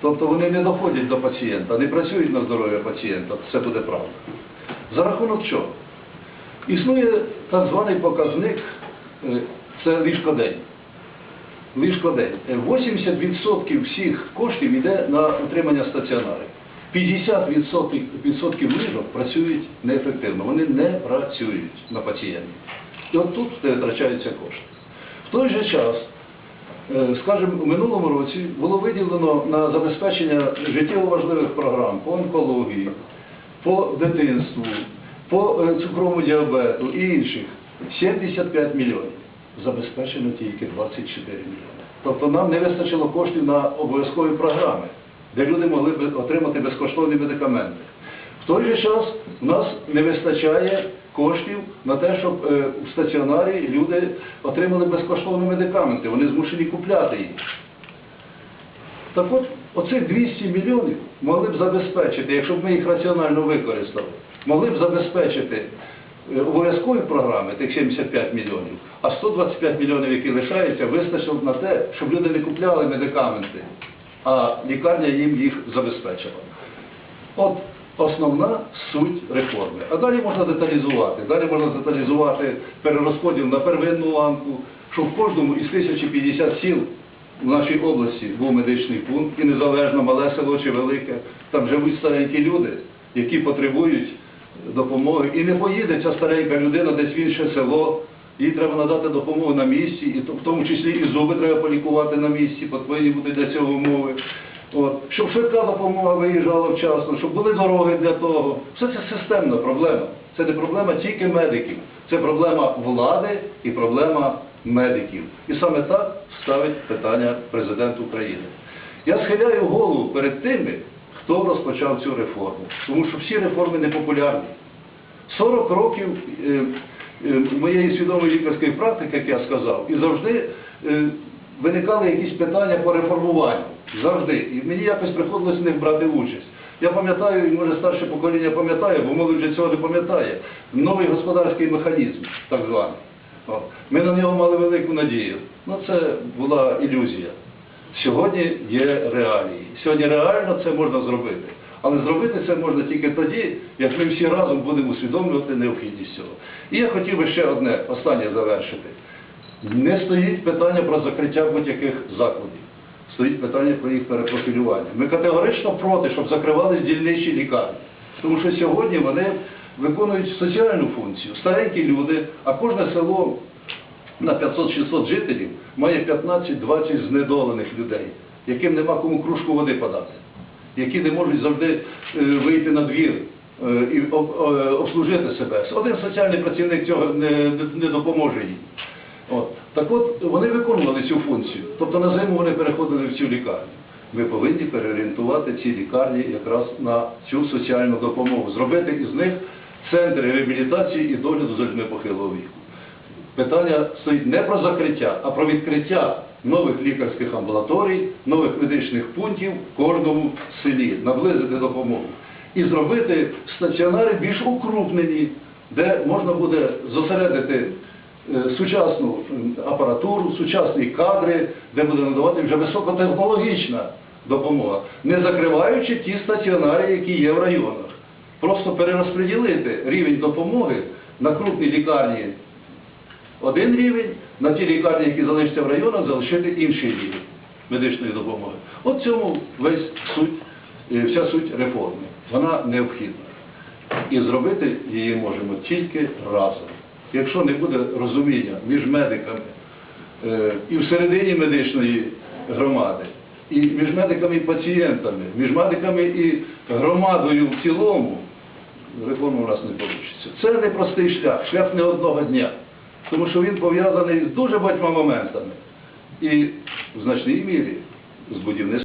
Тобто вони не доходять до пацієнта, не працюють на здоров'я пацієнта, це буде правда. За рахунок чого? Існує так званий показник, е, це ліжкодень. Ліжкодень. Е, 80% всіх коштів йде на утримання стаціонарів. 50% ліжок працюють неефективно, вони не працюють на пацієнта. І от тут втрачаються кошти. В той же час, е, скажімо, у минулому році було виділено на забезпечення життєво важливих програм по онкології, по дитинству, по е, цукровому діабету і інших 75 мільйонів. Забезпечено тільки 24 мільйони. Тобто нам не вистачило коштів на обов'язкові програми, де люди могли б отримати безкоштовні медикаменти. В той же час в нас не вистачає коштів на те, щоб е, в стаціонарі люди отримали безкоштовні медикаменти. Вони змушені купляти їх. Так от, оцих 200 мільйонів могли б забезпечити, якщо б ми їх раціонально використали, могли б забезпечити е, обов'язкові програми, тих 75 мільйонів, а 125 мільйонів, які лишаються, вистачило б на те, щоб люди не купляли медикаменти, а лікарня їм їх забезпечила. От основна суть реформи. А далі можна деталізувати. Далі можна деталізувати перерозподіл на первинну ланку, щоб в кожному із 1050 сіл в нашій області був медичний пункт, і незалежно мале село чи велике, там живуть старенькі люди, які потребують допомоги. І не поїде ця старенька людина десь в інше село. Їй треба надати допомогу на місці, і в тому числі і зуби треба полікувати на місці, повинні бути для цього умови. От. Щоб швидка допомога виїжджала вчасно, щоб були дороги для того. Все це системна проблема. Це не проблема тільки медиків, це проблема влади і проблема медиків. І саме так ставить питання президент України. Я схиляю голову перед тими, хто розпочав цю реформу, тому що всі реформи непопулярні. 40 років е, е, моєї свідомої лікарської практики, як я сказав, і завжди е, виникали якісь питання по реформуванню. Завжди. І мені якось приходилось в них брати участь. Я пам'ятаю, і може старше покоління пам'ятає, бо молодь вже цього не пам'ятає. Новий господарський механізм, так званий. Ми на нього мали велику надію. Ну це була ілюзія. Сьогодні є реалії. Сьогодні реально це можна зробити. Але зробити це можна тільки тоді, як ми всі разом будемо усвідомлювати необхідність цього. І я хотів би ще одне, останнє завершити. Не стоїть питання про закриття будь-яких закладів. Стоїть питання про їх перепрофілювання. Ми категорично проти, щоб закривались дільничі лікарні. Тому що сьогодні вони виконують соціальну функцію. Старенькі люди, а кожне село на 500-600 жителів має 15-20 знедолених людей, яким нема кому кружку води подати, які не можуть завжди е, вийти на двір е, і е, обслужити себе. Один соціальний працівник цього не, не допоможе їм. От. Так от вони виконували цю функцію. Тобто на зиму вони переходили в цю лікарню. Ми повинні переорієнтувати ці лікарні якраз на цю соціальну допомогу, зробити із них центри реабілітації і догляду за людьми похилого віку. Питання стоїть не про закриття, а про відкриття нових лікарських амбулаторій, нових медичних пунктів в кожному селі, наблизити допомогу. І зробити стаціонари більш укрупнені, де можна буде зосередити сучасну апаратуру, сучасні кадри, де буде надавати вже високотехнологічна допомога, не закриваючи ті стаціонари, які є в районах. Просто перерозподілити рівень допомоги на крупні лікарні один рівень, на ті лікарні, які залишаться в районах, залишити інший рівень медичної допомоги. От цьому весь суть, е, вся суть реформи. Вона необхідна. І зробити її можемо тільки разом. Якщо не буде розуміння між медиками е, і всередині медичної громади, і між медиками і пацієнтами, між медиками і громадою в цілому, реформа у нас не вийде. Це непростий шлях, шлях не одного дня. Тому що він пов'язаний з дуже багатьма моментами. І в значній мірі з будівництвом.